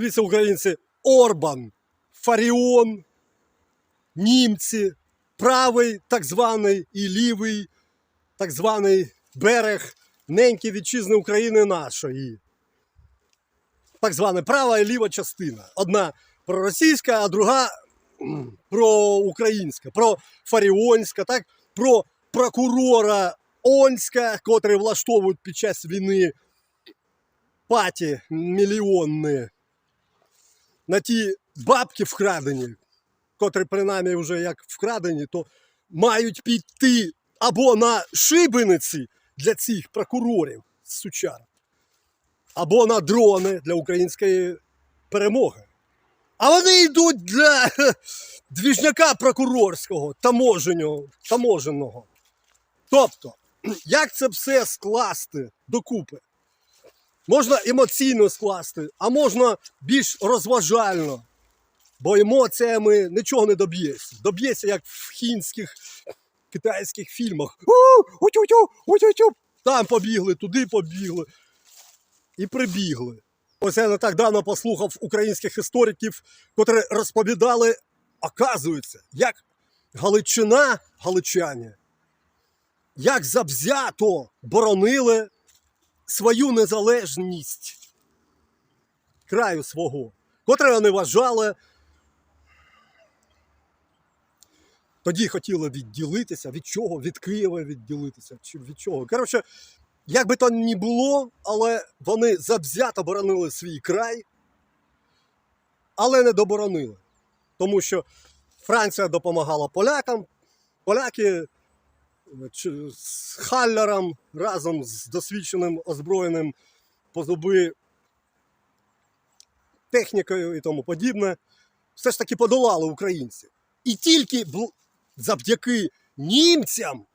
дивіться, українці, Орбан, Фаріон, німці, правий так званий і лівий так званий берег неньки вітчизни України нашої. Так звана права і ліва частина. Одна проросійська, а друга проукраїнська, профаріонська, так? про прокурора Онська, котрий влаштовують під час війни паті мільйонні на ті бабки вкрадені, котрі принаймні вже як вкрадені, то мають піти або на шибениці для цих прокурорів сучар, або на дрони для української перемоги. А вони йдуть для двіжняка прокурорського, таможеного. Тобто, як це все скласти докупи? Можна емоційно скласти, а можна більш розважально. Бо емоціями нічого не доб'єшся. Доб'єшся, як в хінських китайських фільмах. Там побігли, туди побігли. І прибігли. Ось я не так давно послухав українських істориків, котрі розповідали, оказується, як Галичина, галичані, як завзято боронили свою незалежність краю свого, котре вони вважали. Тоді хотіли відділитися. Від чого? Від Києва відділитися. Чи від чого? Коротше, як би то ні було, але вони завзято боронили свій край, але не доборонили. Тому що Франція допомагала полякам, поляки з Халлером разом з досвідченим озброєним по технікою і тому подібне, все ж таки подолали українців. І тільки завдяки німцям,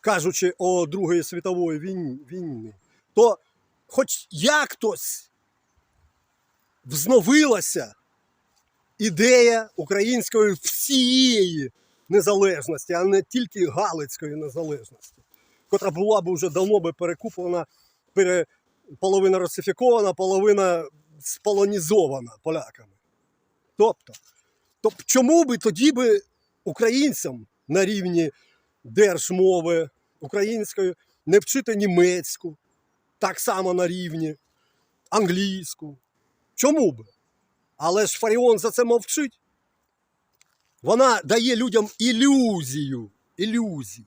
кажучи о Другої світової війні, то хоч як хтось взновилася ідея української всієї незалежності, а не тільки Галицької незалежності, котра була б вже давно би перекуплена, пере, половина русифікована, половина сполонізована поляками. Тобто, то чому би тоді би українцям на рівні держмови української не вчити німецьку, так само на рівні англійську? Чому би? Але ж Фаріон за це мовчить. Вона дає людям ілюзію. Ілюзію.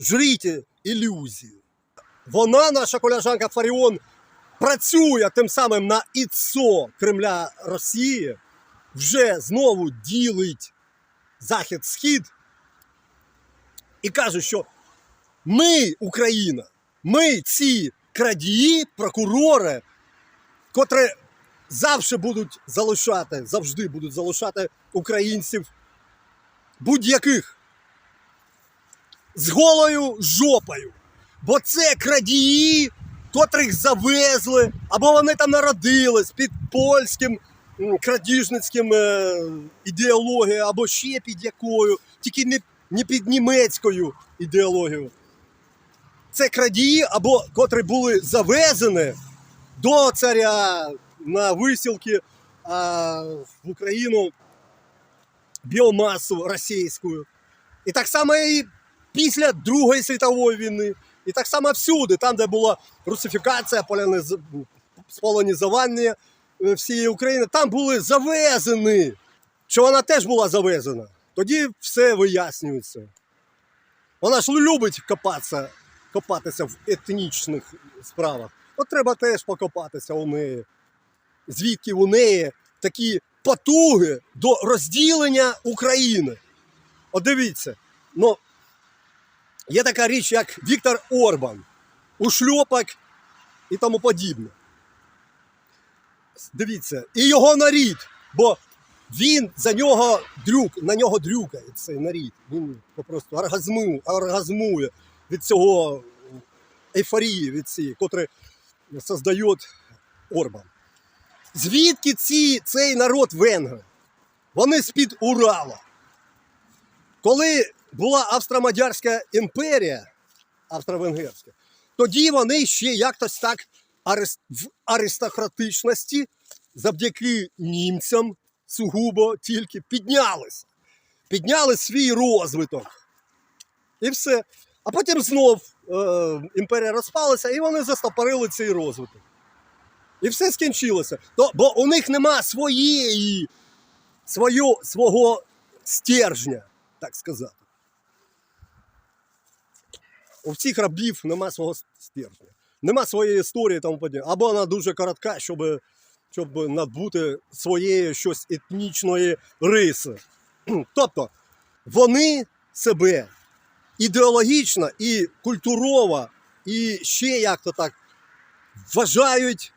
Жріть ілюзію. Вона, наша колежанка Фаріон, працює тим самим на ІЦО Кремля Росії, вже знову ділить Захід-Схід і каже, що ми, Україна, ми ці крадії, прокурори, котрі завжди будуть залишати, завжди будуть залишати українців будь-яких з голою жопою. Бо це крадії, котрих завезли, або вони там народились під польським крадіжницьким е, ідеологією, або ще під якою, тільки не, не під німецькою ідеологією. Це крадії, або котрі були завезені до царя на висілки а, в Україну біомасу російську. І так само і після Другої світової війни. І так само всюди, там, де була русифікація, сполонізування е, всієї України, там були завезені. Що вона теж була завезена. Тоді все вияснюється. Вона ж любить копатися, копатися в етнічних справах. От треба теж покопатися у неї. Звідки у неї такі потуги до розділення України. От дивіться, ну, є така річ, як Віктор Орбан, ушльопок і тому подібне. Дивіться, і його нарід, бо він за нього дрюк, на нього дрюкає цей нарід. Він просто оргазмує, оргазмує від цього ейфорії, від цієї, котрі создає Орбан. Звідки ці, цей народ венгри? Вони з-під Урала. Коли була Австро-Мадярська імперія, Австро-Венгерська, тоді вони ще якось так в аристократичності завдяки німцям сугубо тільки піднялися. Підняли свій розвиток. І все. А потім знов е, імперія розпалася, і вони застопорили цей розвиток. І все скінчилося. То, бо у них нема своєї, свою, свого стержня, так сказати. У всіх рабів нема свого стержня. Нема своєї історії тому подібне. Або вона дуже коротка, щоб, щоб набути своєї щось етнічної риси. Тобто вони себе ідеологічно і культурово, і ще як-то так вважають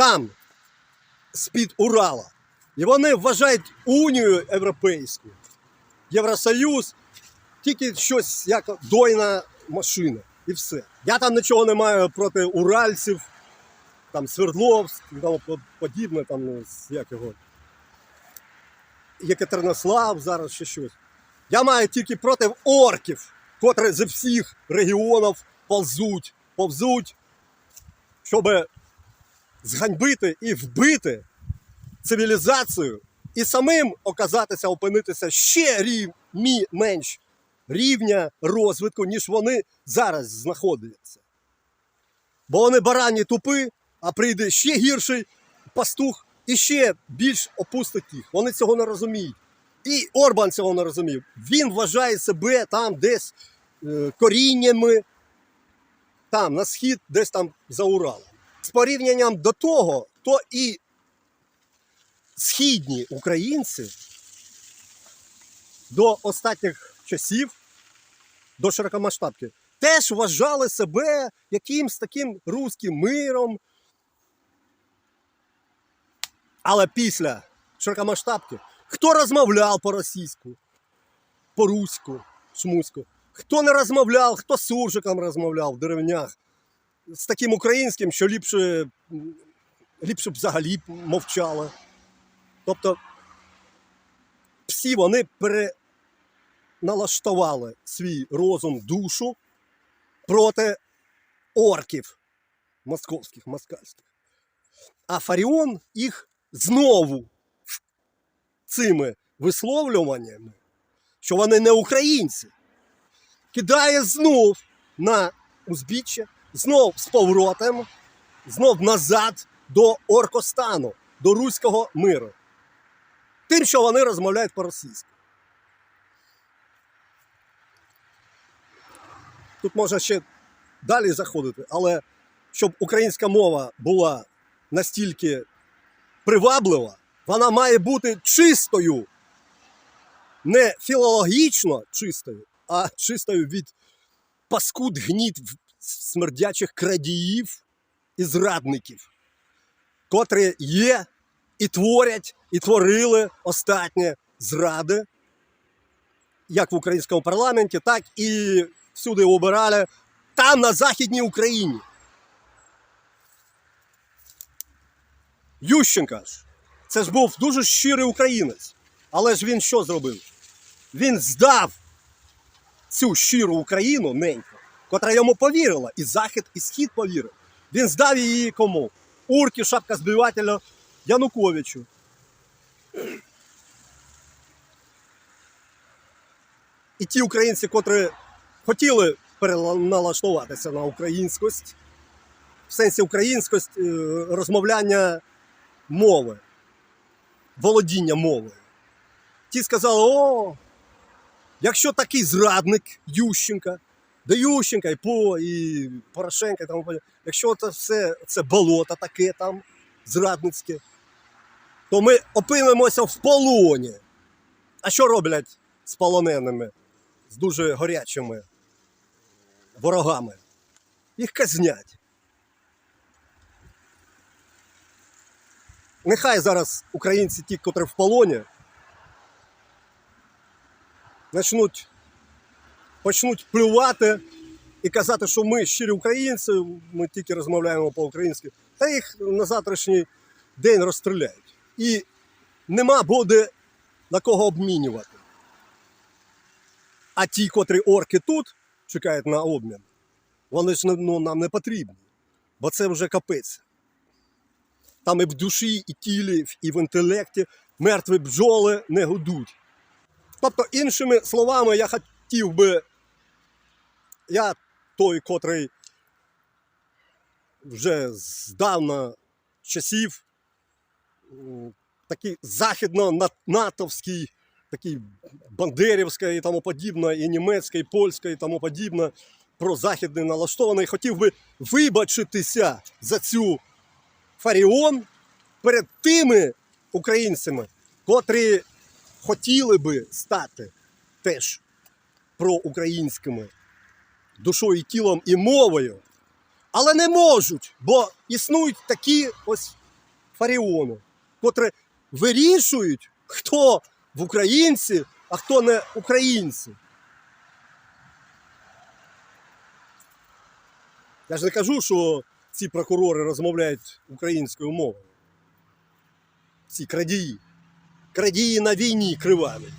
там, з-під Урала. І вони вважають Унію Європейську, Євросоюз, тільки щось як дойна машина. І все. Я там нічого не маю проти уральців, там Свердловськ тому подібне, там ну, як його. Єкатеринослав, зараз ще щось. Я маю тільки проти орків, котрі зі всіх регіонів повзуть, повзуть, щоб зганьбити і вбити цивілізацію і самим оказатися, опинитися ще рів, мі, менш рівня розвитку, ніж вони зараз знаходяться. Бо вони барані тупи, а прийде ще гірший пастух і ще більш опустить їх. Вони цього не розуміють. І Орбан цього не розумів. Він вважає себе там десь е, коріннями, там на схід, десь там за Уралом. Порівнянням до того, то і східні українці до останніх часів, до широкомасштабки, теж вважали себе якимсь таким руським миром. Але після широкомасштабки хто розмовляв по-російську, по-руську, шмуську, хто не розмовляв, хто з суржиком розмовляв в деревнях, з таким українським, що ліпше, ліпше б взагалі б мовчали. Тобто всі вони переналаштували свій розум, душу проти орків московських, москальських. А Фаріон їх знову цими висловлюваннями, що вони не українці, кидає знов на узбіччя, знов з поворотом, знов назад до Оркостану, до руського миру. Тим, що вони розмовляють по-російськи. Тут можна ще далі заходити, але щоб українська мова була настільки приваблива, вона має бути чистою, не філологічно чистою, а чистою від паскуд гніт смердячих крадіїв і зрадників, котрі є і творять, і творили останні зради, як в українському парламенті, так і всюди обирали там, на Західній Україні. Ющенка ж, це ж був дуже щирий українець. Але ж він що зробив? Він здав цю щиру Україну неньку, котра йому повірила, і Захід, і Схід повірив. Він здав її кому? Урки, шапка збивателя Януковичу. І ті українці, котрі хотіли переналаштуватися на українськость, в сенсі українськость е, розмовляння мови, володіння мовою. Ті сказали: о, якщо такий зрадник Ющенка, до Ющенка і По, і Порошенка, і тому якщо це все це болото таке там зрадницьке, то ми опинимося в полоні. А що роблять з полоненими, з дуже горячими ворогами? Їх казнять. Нехай зараз українці, ті, котрі в полоні, почнуть, почнуть плювати і казати, що ми щирі українці, ми тільки розмовляємо по-українськи, та їх на завтрашній день розстріляють. І нема буде на кого обмінювати. А ті, котрі орки тут чекають на обмін, Вони ж ну, нам не потрібні, бо це вже капець. Там і в душі, і тілі, і в інтелекті мертві бджоли не гудуть. Тобто, іншими словами, я хотів би, я той, котрий вже здавна часів, такий західно-натовський, такий бандерівський і тому подібне, і німецький, і польський і тому подібне, про західний налаштований, хотів би вибачитися за цю Фаріон перед тими українцями, котрі хотіли би стати теж проукраїнськими душою, тілом і мовою, але не можуть, бо існують такі ось фаріони, котрі вирішують, хто в українці, а хто не українці. Я ж не кажу, що ці прокурори розмовляють українською мовою. Ці крадії. Крадії на війні криваві.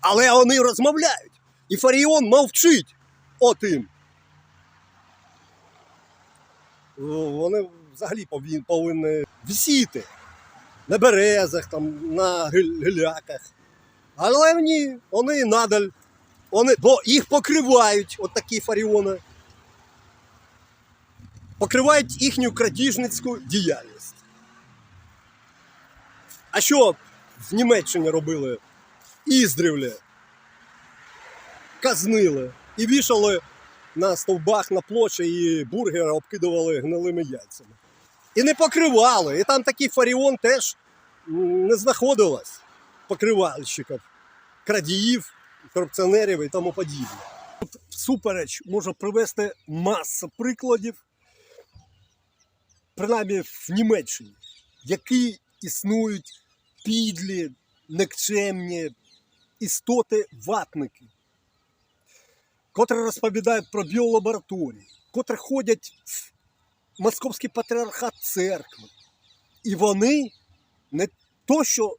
Але вони розмовляють. І Фаріон мовчить отим. Ну, Вони взагалі повинні висіти на березах, там, на гіляках. Але ні, вони надаль. Вони, бо їх покривають от такі фаріони. Покривають їхню крадіжницьку діяльність. А що в Німеччині робили? Іздрівлі, казнили і вішали на стовбах на площі і бургери обкидували гнилими яйцями. І не покривали. І там такий фаріон теж не знаходилось покривальщиків, крадіїв, корупціонерів і тому подібне. Тут всупереч можу привести масу прикладів, принаймні в Німеччині, які існують підлі, никчемні істоти ватники, котрі розповідають про біолабораторії, котрі ходять в Московський патріархат церкви. І вони не то, що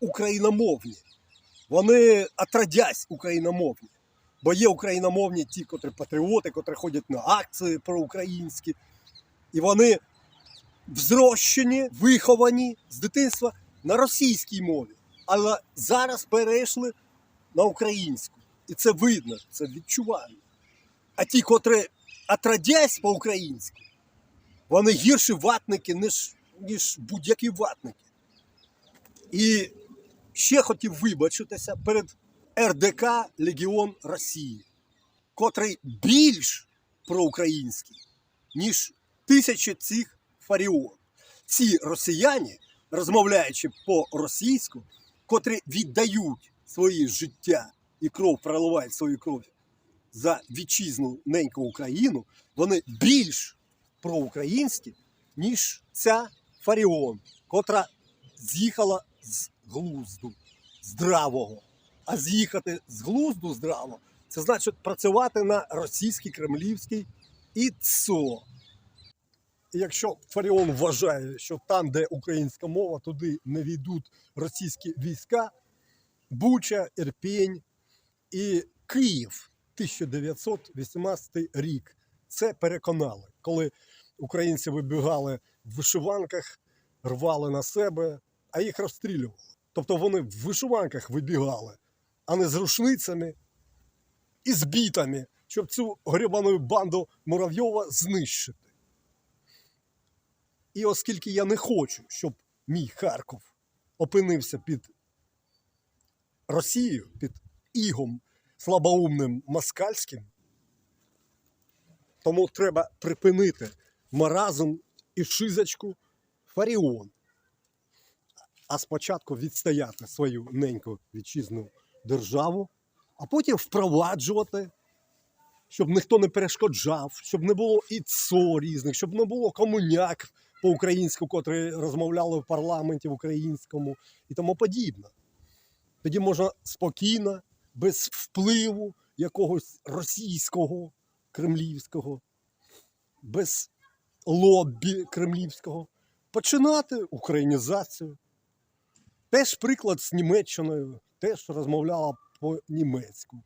україномовні, вони отродясь україномовні. Бо є україномовні ті, котрі патріоти, котрі ходять на акції проукраїнські, і вони взрощені, виховані з дитинства на російській мові, але зараз перейшли на українську. І це видно, це відчувально. А ті, котрі отродясь по-українськи, вони гірші ватники, ніж, ніж будь-які ватники. І ще хотів вибачитися перед РДК Легіон Росії, котрий більш проукраїнський, ніж тисячі цих фаріон. Ці росіяни, розмовляючи по-російську, котрі віддають своє життя і кров проливають свою кров за вітчизну неньку Україну, вони більш проукраїнські, ніж ця Фаріон, котра з'їхала з глузду здравого. А з'їхати з глузду здраво це значить працювати на російський кремлівський ІЦО. І якщо Фаріон вважає, що там, де українська мова, туди не війдуть російські війська, Буча, Ірпінь і Київ 1918 рік. Це переконали, коли українці вибігали в вишиванках, рвали на себе, а їх розстрілювали. Тобто вони в вишиванках вибігали, а не з рушницями і з бітами, щоб цю гребану банду Муравйова знищити. І оскільки я не хочу, щоб мій Харків опинився під Росією, під ігом слабоумним москальським, тому треба припинити маразм і шизочку Фаріон. А спочатку відстояти свою неньку вітчизну державу, а потім впроваджувати, щоб ніхто не перешкоджав, щоб не було ІЦО різних, щоб не було комуняк по-українську, котрі розмовляли в парламенті в українському і тому подібне. Тоді можна спокійно, без впливу якогось російського, кремлівського, без лобі кремлівського, починати українізацію. Теж приклад з Німеччиною, теж розмовляла по-німецьку.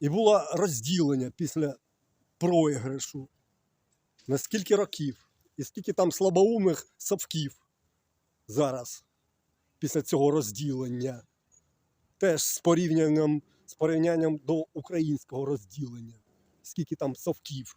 І було розділення після проіграшу. На скільки років? І скільки там слабоумних совків зараз після цього розділення. Теж з порівнянням, з порівнянням до українського розділення. Скільки там совків.